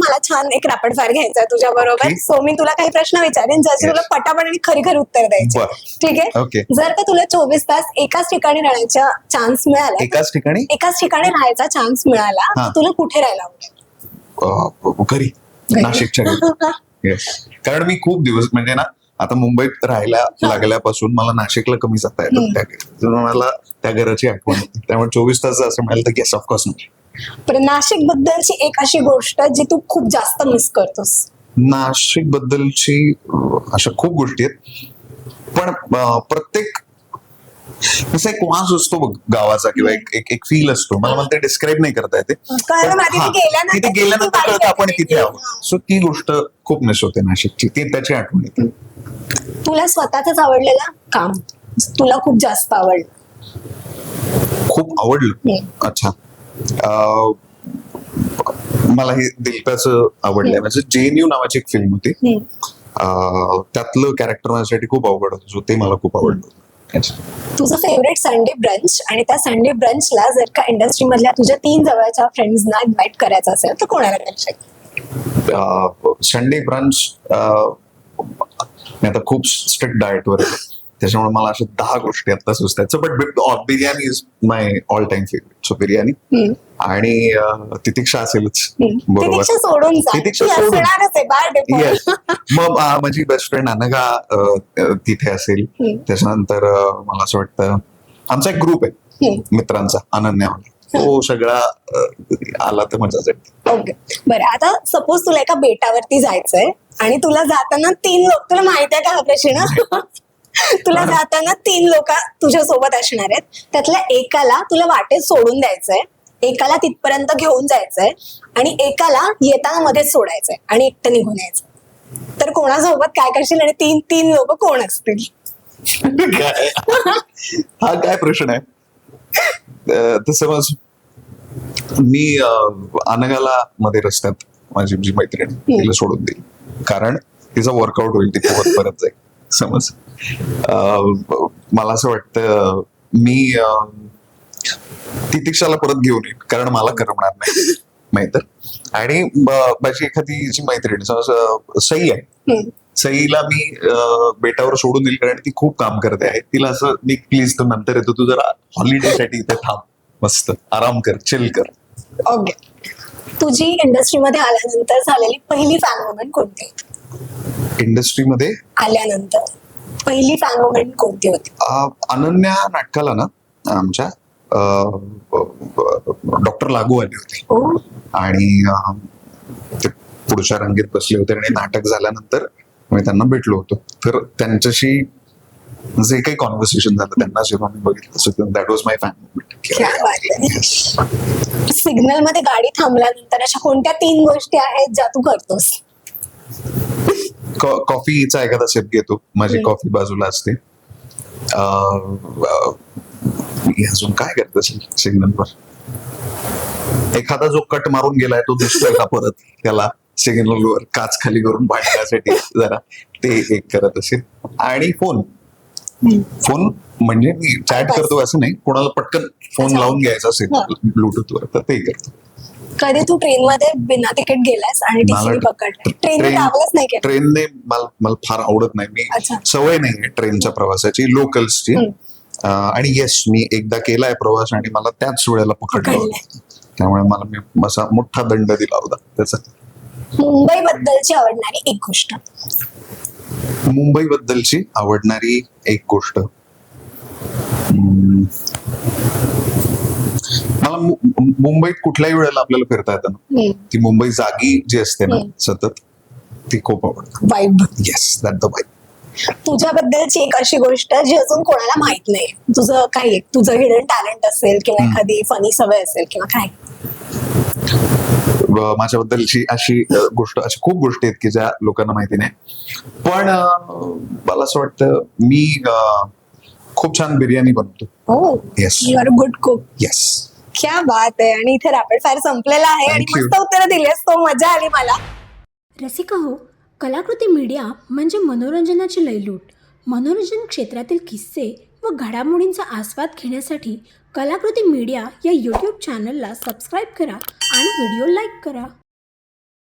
मला छान एक रॅपिड फायर घ्यायचा तुझ्या बरोबर. सो मी तुला काही प्रश्न विचारेन ज्याचे. तुला पटापट आणि खरी खरी उत्तर द्यायचे. ठीक आहे. जर का तुला चोवीस तास एकाच ठिकाणी राहण्याचा चान्स मिळाला एकाच ठिकाणी एकाच ठिकाणी राहायचा चान्स मिळाला. तर तुला कुठे राहायला आवडेल घरी. नाशिकच्या. कारण मी खूप दिवस म्हणजे ना आता मुंबईत राहायला लागल्यापासून मला नाशिकला कमी जाता येतं मला त्या घराची आठवण त्यामुळे चोवीस तास असं मिळालं तर ऑफकोर्स पण नाशिक बद्दलची एक अशी गोष्ट जी तू खूप जास्त मिस करतोस. नाशिक बद्दलची अशा खूप गोष्टी आहेत. पण प्रत्येक जसा एक वास असतो बघ गावाचा किंवा एक एक एक फील असतो. मला मला ते डिस्क्राईब नाही करता येते. तिथे गेल्यानंतर कळतं आपण. तिथे आहोत. सो ती गोष्ट खूप मिस होते नाशिकची. ती त्याची आठवण येते. तुला स्वतःच आवडलेलं काम? तुला खूप जास्त आवडलं. खूप आवडलं. अच्छा. मला हे दिलप्याचं आवडलंय. म्हणजे जेएनयू नावाची एक फिल्म होती. त्यातलं कॅरेक्टर माझ्यासाठी खूप आवडत होतं. ते मला खूप आवडलं. तुझं फेवरेट संडे ब्रंच आणि त्या संडे ब्रंचला जर का इंडस्ट्री मधल्या तुझ्या तीन जवळच्या फ्रेंड्सना इन्व्हाइट करायचं असेल तर कोणाला करायचं? संडे ब्रंच मी आता खूप स्ट्रिक्ट डाएटवर आहे. त्याच्यामुळे मला अशा दहा गोष्टी आता सुचतात but biryani is my all time favourite so biryani. आणि अं, तितिक्षा असेलच. बरोबर. तितिक्षा सोडून येस मग अं, माझी बेस्ट फ्रेंड अनघा तिथे असेल. त्याच्यानंतर मला असं वाटतं आमचा एक ग्रुप आहे. मित्रांचा अनन्यावाला तो सगळा आला तर मजाच आहे. ओके बरं आता सपोज तुला एका बेटावरती जायचंय आणि तुला जाताना तीन लोक तुला माहिती आहे का हा प्रश्न? तुला जाताना तीन लोक तुझ्या सोबत असणार आहेत. त्यातल्या एकाला तुला वाटेत सोडून द्यायचंय. एकाला तिथपर्यंत घेऊन जायचंय. आणि एकाला येताना मध्येच सोडायचंय आणि एकटं निघून यायचं तर कोणासोबत काय करशील आणि तीन तीन लोक कोण असतील? हा काय प्रश्न आहे? तर समज मी अं, अनघाला मध्ये रस्त्यात माझी जी मैत्रीण तिला सोडून देईल. कारण तिचा वर्कआउट होईल ती परत जाईल. समज. मला असं वाटतं मी तितिक्षाला परत घेऊन येईल कारण मला करमणार नाही. माहीत आणि माझी एखादी जी मैत्रीण समज सई आहे. सईला मी बेटावर सोडून दिली कारण ती खूप काम करते आहे. तिला असं मी प्लीज तू नंतर येतो तू जरा हॉलिडे साठी इथे थांब. मस्त. आराम कर चिल कर. ओके तुझी इंडस्ट्रीमध्ये आल्यानंतर झालेली पहिली फॅन मोमेंट कोणती? इंडस्ट्रीमध्ये आल्यानंतर. पहिली फॅन मोमेंट कोणती होती? अनन्या नाटकाला ना आमच्या डॉक्टर लागू आले होते. आणि पुढच्या रांगेत बसले होते आणि नाटक झाल्यानंतर मी त्यांना भेटलो होतो. तर त्यांच्याशी जे काही कॉन्व्हर्सेशन झालं त्यांना जेव्हा मी बघितलं दॅट वॉज माय. फॅन सिग्नलमध्ये गाडी थांबल्यानंतर अशा कोणत्या तीन गोष्टी आहेत ज्या तू करतोस? कॉफीचा एखादा सेप घेतो. माझी. कॉफी बाजूला असते. अजून काय करत असेल सिग्नलवर एखादा जो कट मारून गेलाय तो दिसतोय का परत त्याला सिग्नलवर काच खाली करून पाडण्यासाठी जरा ते एक करत असेल आणि फोन फोन म्हणजे मी चॅट करतो असं नाही. कोणाला पटकन फोन. लावून घ्यायचा असेल हा. ब्लूटूथवर तर ते करतो. कधी तू ट्रेन मध्ये बिना तिकीट गेलास आणि टीसी मला पकडलं ट्रेन ट्रेन- ट्रॅव्हलच नाही केलं. ट्रेनने मला मला फार आवडत नाही. मी अच्छा. सवय नाही ट्रेनच्या प्रवासाची लोकल्सची. आणि येस मी एकदा केलाय प्रवास आणि मला त्याच वेळेला पकडलं. पकडलंय. होतं त्यामुळे मला मी असा मोठा दंड दिला होता. त्याचा. मुंबई बद्दलची आवडणारी एक गोष्ट. मुंबई बद्दलची आवडणारी एक गोष्ट. हम्म. मला मुंबईत कुठल्याही वेळेला आपल्याला फिरता येतं ना. ती मुंबई जागी जी असते ना. सतत ती खूप आवडते. वाईब येस दॅट द तुझ्याबद्दलची एक अशी गोष्ट जी अजून कोणाला माहीत नाही. तुझं काही एक तुझं हिडन टॅलेंट असेल किंवा. एखादी फनी सवय असेल किंवा काय? माझ्याबद्दलची अशी गोष्ट अशा खूप गोष्टी आहेत की ज्या लोकांना माहिती नाही. पण मला असं वाटतं मी खूप छान बिर्याणी बनवतो. Yes. You are good cook yes क्या बात आहे. आणि इथे रॅपिड फायर संपलेला आहे आणि Thank you. मस्त उत्तर दिलेस तो मजा आली मला. रसिका हो कलाकृती मीडिया म्हणजे मनोरंजनाची लयलूट. मनोरंजन क्षेत्रातील किस्से व घडामोडींचा आस्वाद घेण्यासाठी कलाकृती मीडिया या यूट्यूब चॅनलला सबस्क्राईब करा आणि व्हिडिओ लाईक करा.